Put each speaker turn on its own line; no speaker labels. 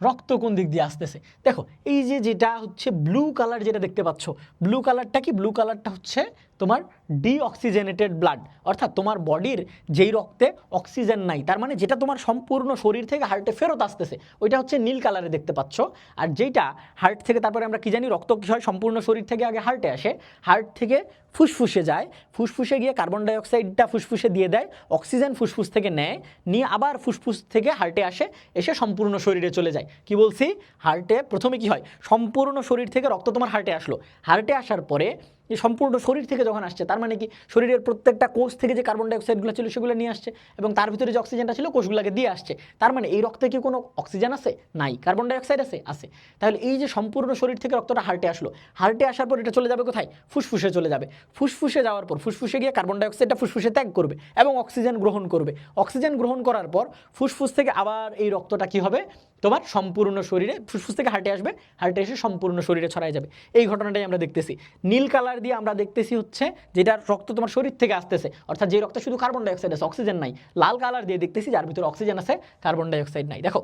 রক্ত কোন দিক দিয়ে আসতেছে? দেখো, এই যে যেটা হচ্ছে ব্লু কালার যেটা দেখতে পাচ্ছ ব্লু কালারটা কি? ব্লু কালারটা হচ্ছে তোমার ডিঅক্সিজেনেটেড ব্লাড অর্থাৎ তোমার বডির যেই রক্তে অক্সিজেন নাই, তার মানে যেটা তোমার সম্পূর্ণ শরীর থেকে হার্টে ফেরত আসতেছে, ওইটা হচ্ছে নীল কালারে দেখতে পাচ্ছ। আর যেটা হার্ট থেকে, তারপরে আমরা কি জানি, রক্ত কী হয়? সম্পূর্ণ শরীর থেকে আগে হার্টে আসে হার্ট থেকে ফুসফুসে যায়। ফুসফুসে গিয়ে কার্বন ডাইঅক্সাইডটা ফুসফুসে দিয়ে দেয় অক্সিজেন ফুসফুস থেকে নেয়, নিয়ে আবার ফুসফুস থেকে হার্টে আসে, এসে সম্পূর্ণ শরীরে চলে যায়। কি বলছি? হার্টে প্রথমে কি হয়? সম্পূর্ণ শরীর থেকে রক্ত তোমার হার্টে আসলো। হার্টে আসার পরে এই সম্পূর্ণ শরীর থেকে যখন আসছে, তার মানে কি? শরীরের প্রত্যেকটা কোষ থেকে যে কার্বন ডাইঅক্সাইডগুলো ছিল, সেগুলো নিয়ে আসছে এবং তার ভিতরে যে অক্সিজেনটা ছিল, কোষগুলোকে দিয়ে আসছে। তার মানে এই রক্তে কি কোনো অক্সিজেন আছে? নাই। কার্বন ডাইঅক্সাইড আছে? আছে। তাহলে এই যে সম্পূর্ণ শরীর থেকে রক্তটা হার্টে আসলো, হার্টে আসার পর এটা চলে যাবে কোথায়? ফুসফুসে চলে যাবে। ফুসফুসে যাওয়ার পর, ফুসফুসে গিয়ে কার্বন ডাইঅক্সাইডটা ফুসফুসে ত্যাগ করবে এবং অক্সিজেন গ্রহণ করবে। অক্সিজেন গ্রহণ করার পর ফুসফুস থেকে আবার এই রক্তটা কি হবে? তোমার সম্পূর্ণ শরীরে ফুসফুস থেকে হার্টে আসবে, হার্টে এসে সম্পূর্ণ শরীরে ছড়ায় যাবে। এই ঘটনাটাই আমরা দেখতেছি। নীল কালার দিয়ে আমরা দেখতেছি হচ্ছে যেটা রক্ত তোমার শরীর থেকে আসতেছে। অর্থাৎ যে রক্ত শুধু কার্বন ডাইঅক্সাইড আছে অক্সিজেন নাই। লাল কালার দিয়ে দেখতেছি, যার ভিতরে অক্সিজেন আছে কার্বন ডাইঅক্সাইড নাই। দেখো